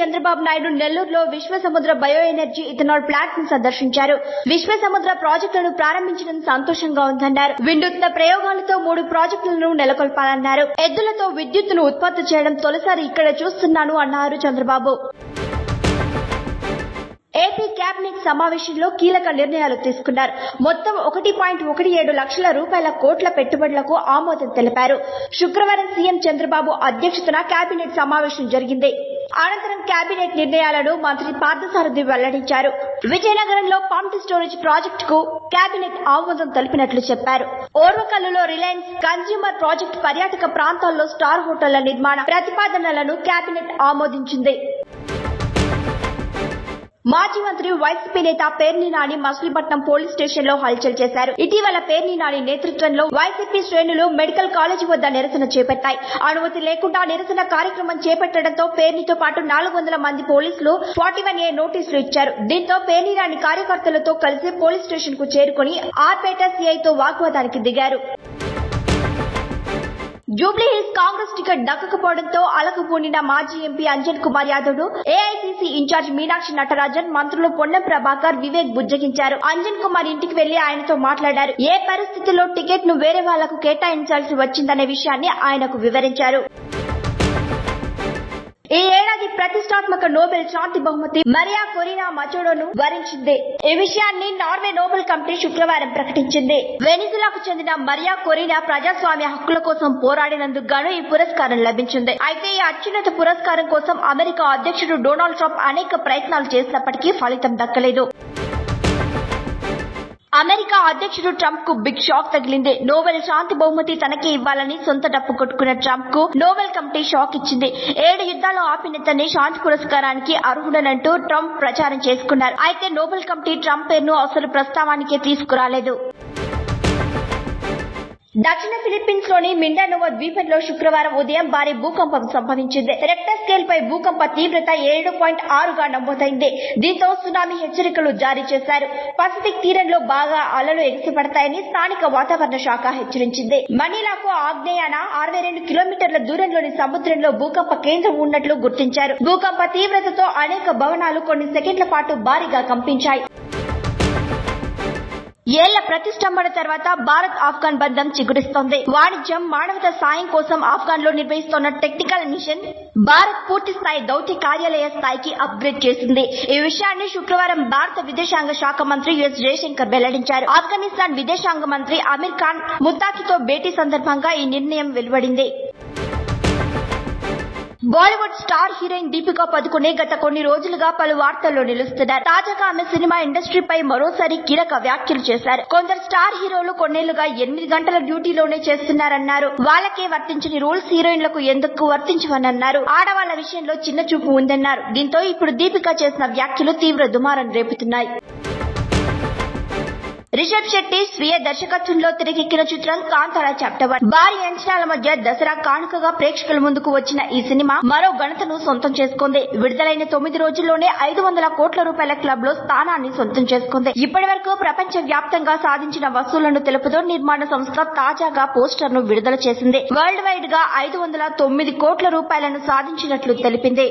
చంద్రబాబు నాయుడు నెల్లూరులో Vishwasamudra bio energy ethanol ప్లాంట్ను సందర్శించారు. విశ్వసముద్ర ప్రాజెక్టులను ప్రారంభించడం సంతోషంగా ఉందన్నారు. వినూత్న ప్రయోగాలతో మూడు ప్రాజెక్టులను నెలకొల్పాలన్నారు. ఎద్దులతో విద్యుత్తును ఉత్పత్తి చేయడం తొలిసారి ఇక్కడ చూస్తున్నాను అన్నారు చంద్రబాబు. ఏపీ కేబినెట్ సమావేశంలో కీలక నిర్ణయాలు తీసుకున్నారు. మొత్తం ఒకటి పాయింట్ ఒకటి ఏడు లక్షల రూపాయల కోట్ల పెట్టుబడులకు ఆమోదం తెలిపారు. శుక్రవారం సీఎం చంద్రబాబు అధ్యక్షతన కేబినెట్ సమావేశం జరిగింది. అనంతరం కేబినెట్ నిర్ణయాలను మంత్రి పార్థసారథి వెల్లడించారు. విజయనగరంలో పంప్ స్టోరేజ్ ప్రాజెక్టుకు కేబినెట్ ఆమోదం తెలిపినట్లు చెప్పారు. ఓర్వకల్లులో రిలయన్స్ కన్స్యూమర్ ప్రాజెక్టు పర్యాటక ప్రాంతాల్లో స్టార్ హోటళ్ళ నిర్మాణ ప్రతిపాదనలను కేబినెట్ ఆమోదించింది. మాజీ మంత్రి వైసీపీ నేత పేర్ని నాని మచిలీపట్నం పోలీస్ స్టేషన్లో హల్చల్ చేశారు. ఇటీవల పేర్ని నాని నేతృత్వంలో వైసీపీ శ్రేణులు మెడికల్ కాలేజీ వద్ద నిరసన చేపట్టాయి. అనుమతి లేకుండా నిరసన కార్యక్రమం చేపట్టడంతో పేర్నితో పాటు నాలుగు వందల మంది పోలీసులు ఫార్టీ వన్ ఏ నోటీసులు ఇచ్చారు. దీంతో పేర్ని నాని కార్యకర్తలతో కలిసి పోలీస్ స్టేషన్కు చేరుకుని ఆర్పేట సీఐతో వాగ్వాదానికి దిగారు. జూబ్లీ హిల్స్ కాంగ్రెస్ టికెట్ దక్కకపోవడంతో అలకపూడిన మాజీ MP Anjan Kumar Yadav AICC incharge Meenakshi Natarajan మంత్రులు పొన్నం ప్రభాకర్ వివేక్ బుజ్జగించారు. అంజన్ కుమార్ ఇంటికి వెళ్ళి ఆయనతో మాట్లాడారు. ఏ పరిస్థితిలో టికెట్ను వేరే వాళ్ళకు కేటాయించాల్సి వచ్చిందనే విషయాన్ని ఆయనకు వివరించారు. ఈ ఏడాది ప్రతిష్టాత్మక నోబెల్ శాంతి బహుమతి మరియా కొరినా మచోడోను వరించింది. ఈ విషయాన్ని నార్వే నోబెల్ కమిటీ శుక్రవారం ప్రకటించింది. వెనిజులాకు చెందిన మరియా కొరినా ప్రజాస్వామ్య హక్కుల కోసం పోరాడినందుకు గాను ఈ పురస్కారం లభించింది. అయితే ఈ అత్యున్నత పురస్కారం కోసం అమెరికా అధ్యక్షుడు డొనాల్డ్ ట్రంప్ అనేక ప్రయత్నాలు చేసినప్పటికీ ఫలితం దక్కలేదు. అమెరికా అధ్యక్షుడు ట్రంప్కు బిగ్ షాక్ తగిలింది. నోబెల్ శాంతి బహుమతి తనకే ఇవ్వాలని సొంత డప్పు కొట్టుకున్న ట్రంప్కు నోబెల్ కమిటీ షాక్ ఇచ్చింది. ఏడు యుద్ధాలు ఆపినతన్ని శాంతి పురస్కారానికి అర్హుడనంటూ ట్రంప్ ప్రచారం చేసుకున్నారు. అయితే నోబెల్ కమిటీ ట్రంప్ పేరును అసలు ప్రస్తావానికే తీసుకురాలేదు. దక్షిణ ఫిలిప్పీన్స్లోని మిండానోవా ద్వీపంలో శుక్రవారం ఉదయం భారీ భూకంపం సంభవించింది. రెక్టర్ స్కేల్ పై భూకంప తీవ్రత ఏడు పాయింట్ ఆరుగా నమోదైంది. దీంతో సునామీ హెచ్చరికలు జారీ చేశారు. పసిఫిక్ తీరంలో బాగా అలలు ఎగిసిపడతాయని స్థానిక వాతావరణ శాఖ హెచ్చరించింది. మనీలాకు ఆగ్నేయాన అరవై రెండు కిలోమీటర్ల దూరంలోని సముద్రంలో భూకంప కేంద్రం ఉన్నట్లు గుర్తించారు. భూకంప తీవ్రతతో అనేక భవనాలు కొన్ని సెకండ్ల పాటు భారీగా కంపించాయి. ఏళ్ళ ప్రతిష్టంభన తర్వాత భారత్ ఆఫ్ఘన్ బంధం చిగురిస్తోంది. వాణిజ్యం మానవత సాయం కోసం ఆఫ్ఘన్లో నిర్వహిస్తున్న టెక్నికల్ మిషన్ భారత్ పూర్తి స్థాయి దౌత్య కార్యాలయ స్థాయికి అప్గ్రేడ్ చేసింది. ఈ విషయాన్ని శుక్రవారం భారత విదేశాంగ శాఖ మంత్రి ఎస్ జయశంకర్ వెల్లడించారు. ఆఫ్ఘనిస్తాన్ విదేశాంగ మంత్రి అమీర్ ఖాన్ ముత్తాకితో భేటీ సందర్భంగా ఈ నిర్ణయం వెలువడింది. Bollywood star heroine Deepika Padukone గత కొన్ని రోజులుగా పలు వార్తల్లో నిలుస్తున్నారు. తాజాగా ఆమె సినిమా ఇండస్ట్రీపై మరోసారి కీలక వ్యాఖ్యలు చేశారు. కొందరు స్టార్ హీరోలు కొన్నేళ్ళుగా ఎనిమిది గంటల డ్యూటీలోనే చేస్తున్నారన్నారు. వాళ్ళకే వర్తించని రూల్స్ హీరోయిన్లకు ఎందుకు వర్తించవనన్నారు. ఆడవాళ్ళ విషయంలో చిన్న చూపు ఉందన్నారు. దీంతో ఇప్పుడు దీపిక చేసిన వ్యాఖ్యలు తీవ్ర దుమారం రేపుతున్నాయి. రిషబ్ శెట్టి స్వీయ దర్శకత్వంలో తెరకెక్కిన చిత్రం కాంతార చాప్టర్ వన్. భారీ అంచనాల మధ్య దసరా కానుకగా ప్రేక్షకుల ముందుకు వచ్చిన ఈ సినిమా మరో ఘనతను సొంతం చేసుకుంది. విడుదలైన తొమ్మిది రోజుల్లోనే ఐదు వందల కోట్ల రూపాయల క్లబ్లో స్థానాన్ని సొంతం చేసుకుంది. ఇప్పటి వరకు ప్రపంచ వ్యాప్తంగా సాధించిన వసూళ్ళను తెలుపుతూ నిర్మాణ సంస్థ తాజాగా పోస్టర్ను విడుదల చేసింది. వరల్డ్ వైడ్గా ఐదు వందల తొమ్మిది కోట్ల రూపాయలను సాధించినట్లు తెలిపింది.